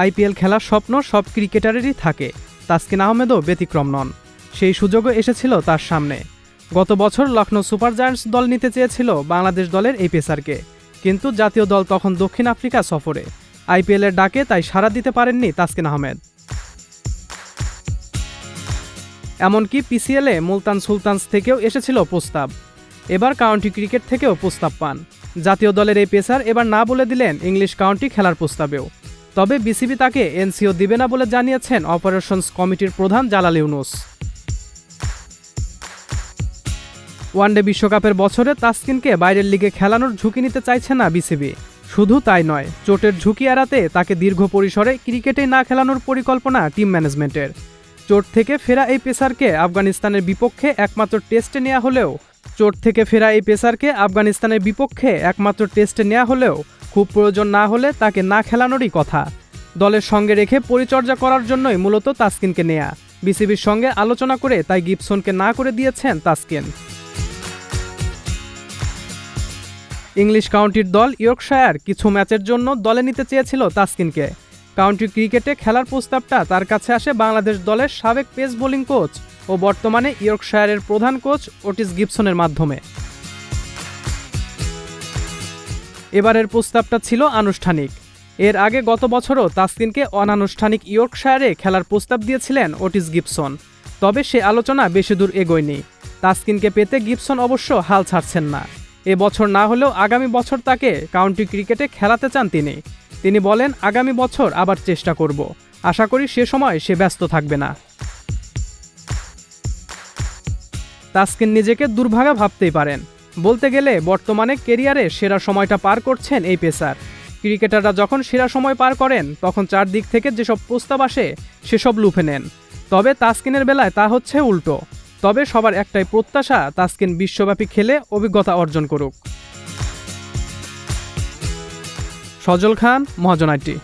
IPL খেলার স্বপ্ন সব ক্রিকেটারেরই থাকে। তাসকিন আহমেদও ব্যতিক্রম নন। সেই সুযোগও এসেছিল তার সামনে। গত বছর লখনৌ সুপার জায়ান্টস দল নিতে চেয়েছিল বাংলাদেশ দলের এই পেসারকে কিন্তু জাতীয় দল তখন দক্ষিণ আফ্রিকা সফরে। আইপিএলের ডাকে তাই সাড়া দিতে পারেননি তাসকিন আহমেদ। এমনকি পিসিএলে মুলতান সুলতানস থেকেও এসেছিল প্রস্তাব। এবার কাউন্টি ক্রিকেট থেকেও প্রস্তাব পান। জাতীয় দলের এই পেসার এবার না বলে দিলেন ইংলিশ কাউন্টি খেলার প্রস্তাবেও। তবে বিসিবি তাকে এনসিও দিবে না বলে জানিয়েছেন অপারেশনস কমিটির প্রধান জালাল ইউনুস। ওয়ানডে বিশ্বকাপের বছরে তাসকিনকে বাইরের লিগে খেলানোর ঝুঁকি নিতে চাইছে না বিসিবি। শুধু তাই নয়, চোটের ঝুঁকি এড়াতে তাকে দীর্ঘ পরিসরে ক্রিকেটে না খেলানোর পরিকল্পনা টিম ম্যানেজমেন্টের। চোট থেকে ফেরা এই পেসারকে আফগানিস্তানের বিপক্ষে একমাত্র টেস্টে নেওয়া হলেও, চোট থেকে ফেরা এই পেসারকে আফগানিস্তানের বিপক্ষে একমাত্র টেস্টে নেওয়া হলেও খুব প্রয়োজন না হলে তাকে না খেলানোরই কথা। দলের সঙ্গে রেখে পরিচর্যা করার জন্যই মূলত তাসকিনকে নেয়া। বিসিবির সঙ্গে আলোচনা করে তাই গিবসনকে না করে দিয়েছেন তাসকিন। ইংলিশ কাউন্টির দল ইয়র্কশায়ার কিছু ম্যাচের জন্য দলে নিতে চেয়েছিল তাসকিনকে। কাউন্টি ক্রিকেটে খেলার প্রস্তাবটা তার কাছে আসে বাংলাদেশ দলের সাবেক পেস বোলিং কোচ ও বর্তমানে ইয়র্কশায়ারের প্রধান কোচ ওটিস গিবসনের মাধ্যমে। এবারের প্রস্তাবটা ছিল আনুষ্ঠানিক। এর আগে গত বছরও তাসকিনকে অনানুষ্ঠানিক ইয়র্কশায়ারে খেলার প্রস্তাব দিয়েছিলেন ওটিস গিবসন। তবে সে আলোচনা বেশি দূর এগোয়নি। তাসকিনকে পেতে গিবসন অবশ্য হাল ছাড়ছেন না। এ বছর না হলেও আগামী বছর তাকে কাউন্টি ক্রিকেটে খেলাতে চান তিনি। তিনি বলেন, আগামী বছর আবার চেষ্টা করব। আশা করি সে সময় সে ব্যস্ত থাকবে না। তাসকিন নিজেকে দুর্ভাগা ভাবতেই পারেন। বলতে গেলে, বর্তমানে কেরিয়ারে সেরা সময়টা পার করছেন এই পেসার। ক্রিকেটাররা যখন সেরা সময় পার করেন, তখন চারদিক থেকে যেসব প্রস্তাব আসে, সেসব লুফে নেন। তবে তাসকিনের বেলায় তা হচ্ছে উল্টো। তবে সবার একটাই প্রত্যাশা, তাসকিন বিশ্বব্যাপী খেলে অভিজ্ঞতা অর্জন করুক। সজল খান মহাজনাইটি